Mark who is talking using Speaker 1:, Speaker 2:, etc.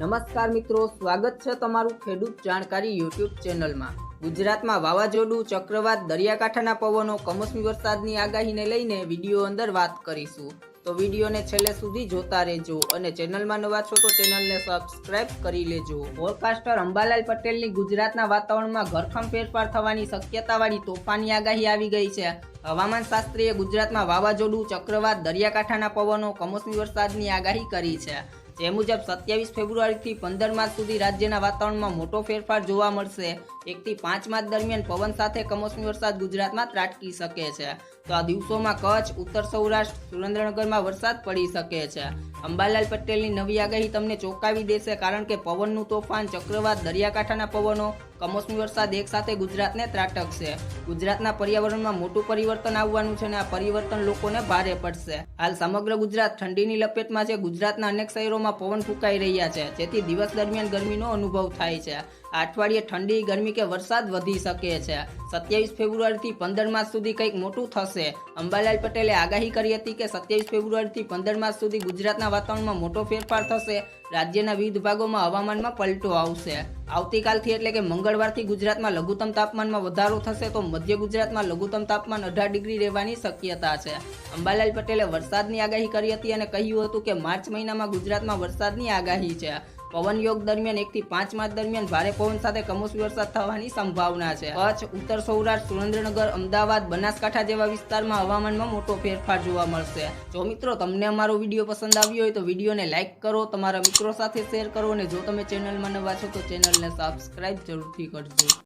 Speaker 1: નમસ્કાર મિત્રો, સ્વાગત છે તમારું ખેડૂત જાણકારી યુટ્યુબ ચેનલમાં. ગુજરાતમાં વાવાઝોડું, ચક્રવાત, દરિયાકાંઠાના પવનો, કમોસમી વરસાદની આગાહીને લઈને વીડિયો અંદર વાત કરીશું. તો વિડીયોને છેલ્લે સુધી જોતા રહેજો અને ચેનલમાં નવા છો તો ચેનલને સબસ્ક્રાઇબ કરી લેજો. ફોરકાસ્ટર અંબાલાલ પટેલની ગુજરાતના વાતાવરણમાં ઘરખમ ફેરફાર થવાની શક્યતાવાળી તોફાની આગાહી આવી ગઈ છે. હવામાન શાસ્ત્રીએ ગુજરાતમાં વાવાઝોડું, ચક્રવાત, દરિયાકાંઠાના પવનો, કમોસમી વરસાદની આગાહી કરી છે. જે મુજબ સત્યાવીસ ફેબ્રુઆરીથી પંદર માર્ચ સુધી રાજ્યના વાતાવરણમાં મોટો ફેરફાર જોવા મળશે. એકથી પાંચ માર્ચ દરમિયાન પવન સાથે કમોસમી વરસાદ ગુજરાતમાં ત્રાટકી શકે છે. તો આ દિવસોમાં કચ્છ, ઉત્તર સૌરાષ્ટ્ર, સુરેન્દ્રનગરમાં વરસાદ પડી શકે છે. અંબાલાલ પટેલની નવી આગાહી તમને ચોંકાવી દેશે કારણ કે પવનનું તોફાન ચક્રવાત દરિયાકાંઠાના પવનો, કમોસમી વરસાદ એકસાથે ગુજરાતને ત્રાટકશે. ગુજરાતના પર્યાવરણમાં મોટું પરિવર્તન આવવાનું છે અને આ પરિવર્તન લોકોને ભારે પડશે. હાલ સમગ્ર ગુજરાત ઠંડીની લપેટમાં છે. ગુજરાતના અનેક શહેરોમાં પવન ફૂંકાઈ રહ્યા છે. જેથી દિવસ દરમિયાન ગરમીનો અનુભવ થાય છે. આ અઠવાડિયે ઠંડી, ગરમી કે વરસાદ વધી શકે છે. સત્યાવીસ ફેબ્રુઆરીથી પંદર માર્ચ સુધી કંઈક મોટું થશે. અંબાલાલ પટેલે આગાહી કરી હતી કે સત્યાવીસ ફેબ્રુઆરીથી પંદર માર્ચ સુધી ગુજરાતના વાતાવરણમાં મોટો ફેરફાર થશે. રાજ્યના વિવિધ ભાગોમાં હવામાનમાં પલટો આવશે. આવતીકાલથી એટલે કે મંગળવારથી ગુજરાતમાં લઘુત્તમ તાપમાનમાં વધારો થશે તો મધ્ય ગુજરાતમાં લઘુત્તમ તાપમાન અઢાર ડિગ્રી રહેવાની શક્યતા છે. અંબાલાલ પટેલે વરસાદની આગાહી કરી હતી અને કહ્યું હતું કે માર્ચ મહિનામાં ગુજરાતમાં વરસાદની આગાહી છે. પવન યોગ દરમિયાન એકથી પાંચ માર્ચ દરમિયાન ભારે પવન સાથે કમોસમી વરસાદ થવાની સંભાવના છે. કચ્છ, ઉત્તર સૌરાષ્ટ્ર, સુરેન્દ્રનગર, અમદાવાદ, બનાસકાંઠા જેવા વિસ્તારમાં હવામાનમાં મોટો ફેરફાર જોવા મળશે. જો મિત્રો તમને અમારો વીડિયો પસંદ આવ્યો હોય તો વિડીયોને લાઇક કરો, તમારા મિત્રો સાથે શેર કરો અને જો તમે ચેનલમાં નવા છો તો ચેનલને સબસ્ક્રાઇબ જરૂરથી કરજો.